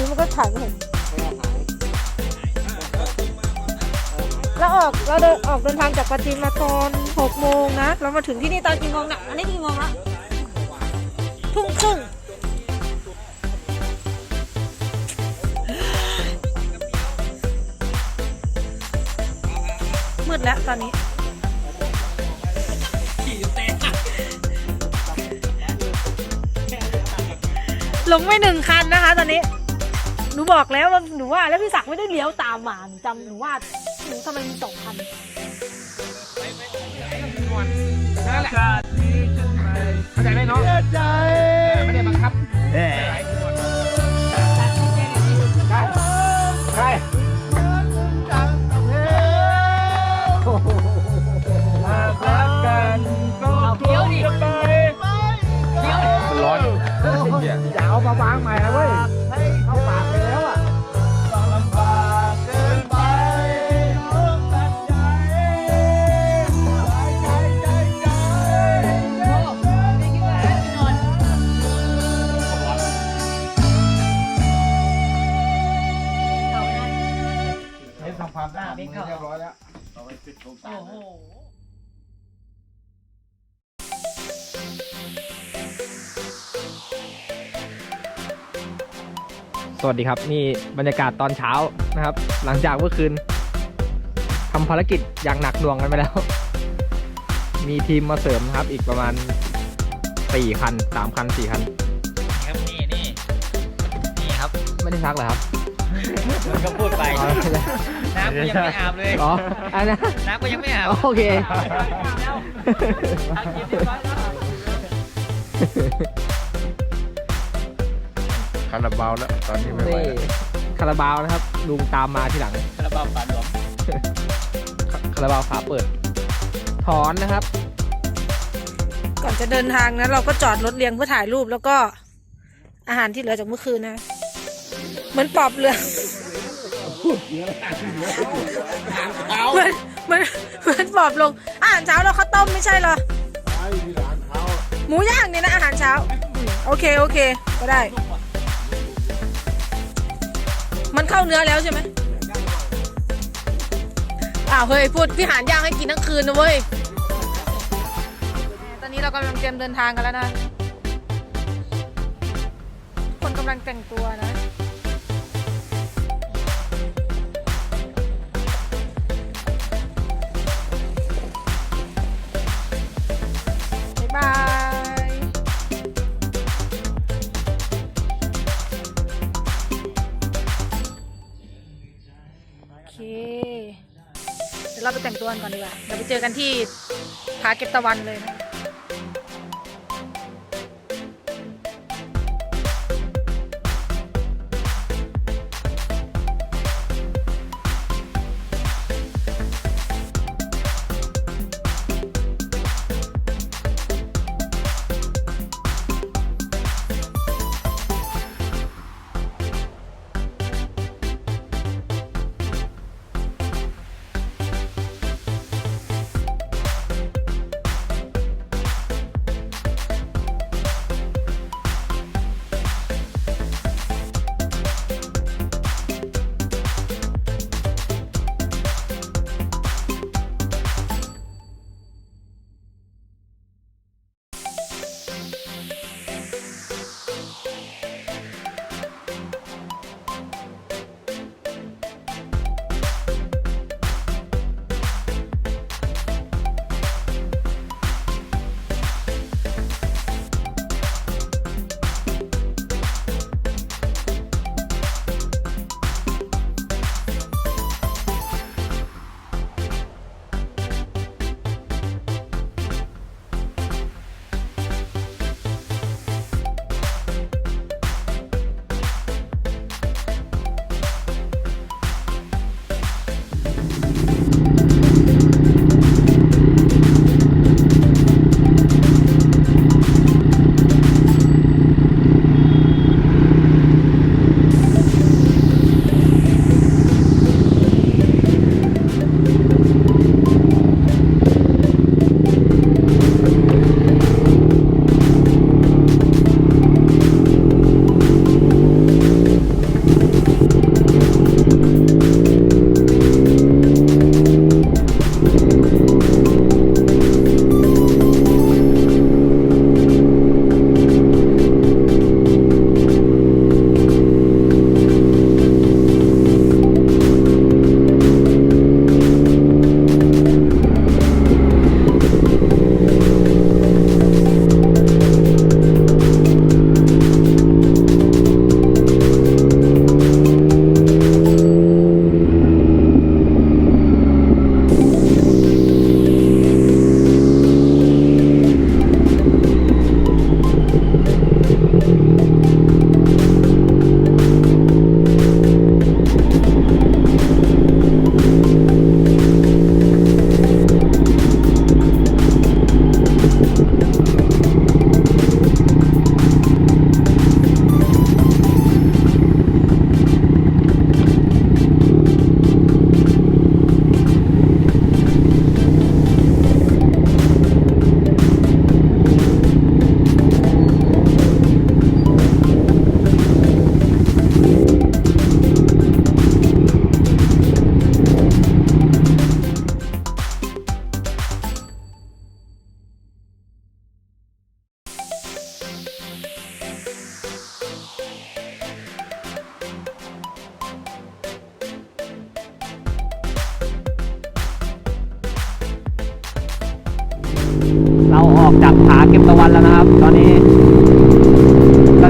นี้มันก็ถ่ายไม่เห็นแล้วออกเราเดินออกเดินทางจากปาจีนมาตอนหกโมงนะ เรามาถึงที่นี่ตอนกี่โมงนะอันนี้กี่โมงละทุ่มครึ่งมืดแล้วตอนนี้ลงไปหนึ่งคันนะคะตอนนี้ หนูบอกแล้วว่าหนูว่าแล้วพี่ศักดิ์ไม่ได้เลี้ยวตามมาหนูจำหนูว่าหนูทำไมมีสองคันนั่นแหละเข้าใจไหมน้องไม่ได้บังคับ มสะอาดมือเรียบร้อยแล้วเอาไว้ปิดโครงสร้างนะสวัสดีครับ นี่บรรยากาศตอนเช้านะครับ หลังจากเมื่อคืนทำภารกิจอย่างหนักหน่วงกันไปแล้ว มีทีมมาเสริมนะครับ อีกประมาณสี่คันสามคันสี่คัน ครับนี่นี่นี่ครับ ไม่ได้ซักเหรอครับ มันก็พูดไปอ๋อน้ำก็ยังไม่อาบเลยอ๋ออันนั้นน้ำก็ยังไม่อาบโอเคเอากินเรียบร้อยแล้วคาราบาวแล้วตอนนี้ไม่ไหวนี่แล้วคาราบาวนะครับลุงตามมาทีหลังคาราบาวฝันหลวงคาคาราบาวฝาเปิด ถอนนะครับ ก่อนจะเดินทางนะเราก็จอดรถเรียงเพื่อถ่ายรูปแล้วก็อาหารที่เหลือจากเมื่อคืนนะ เหมือนปอบเรือเหมือนเหมือนเหมือนปอบลง อาหารเช้าเราข้าวต้มไม่ใช่เหรอหมูย่างเนี่ยนะอาหารเช้าอืมโอเคโอเคก็ได้ มันเข้าเนื้อแล้วใช่ไหมอ้าวเฮ้ยพูดพี่หานย่างให้กินทั้งคืนนะเว้ย ตอนนี้เรากำลังเตรียมเดินทางกันแล้วนะ คนกำลังแต่งตัวนะ เค เดี๋ยวเราไปแต่งตัวกันก่อนดีกว่าเดี๋ยวไปเจอกันที่ผาเก็บตะวันเลยนะ ออกจากผาเก็บตะวันแล้วนะครับ ตอนนี้ก็เ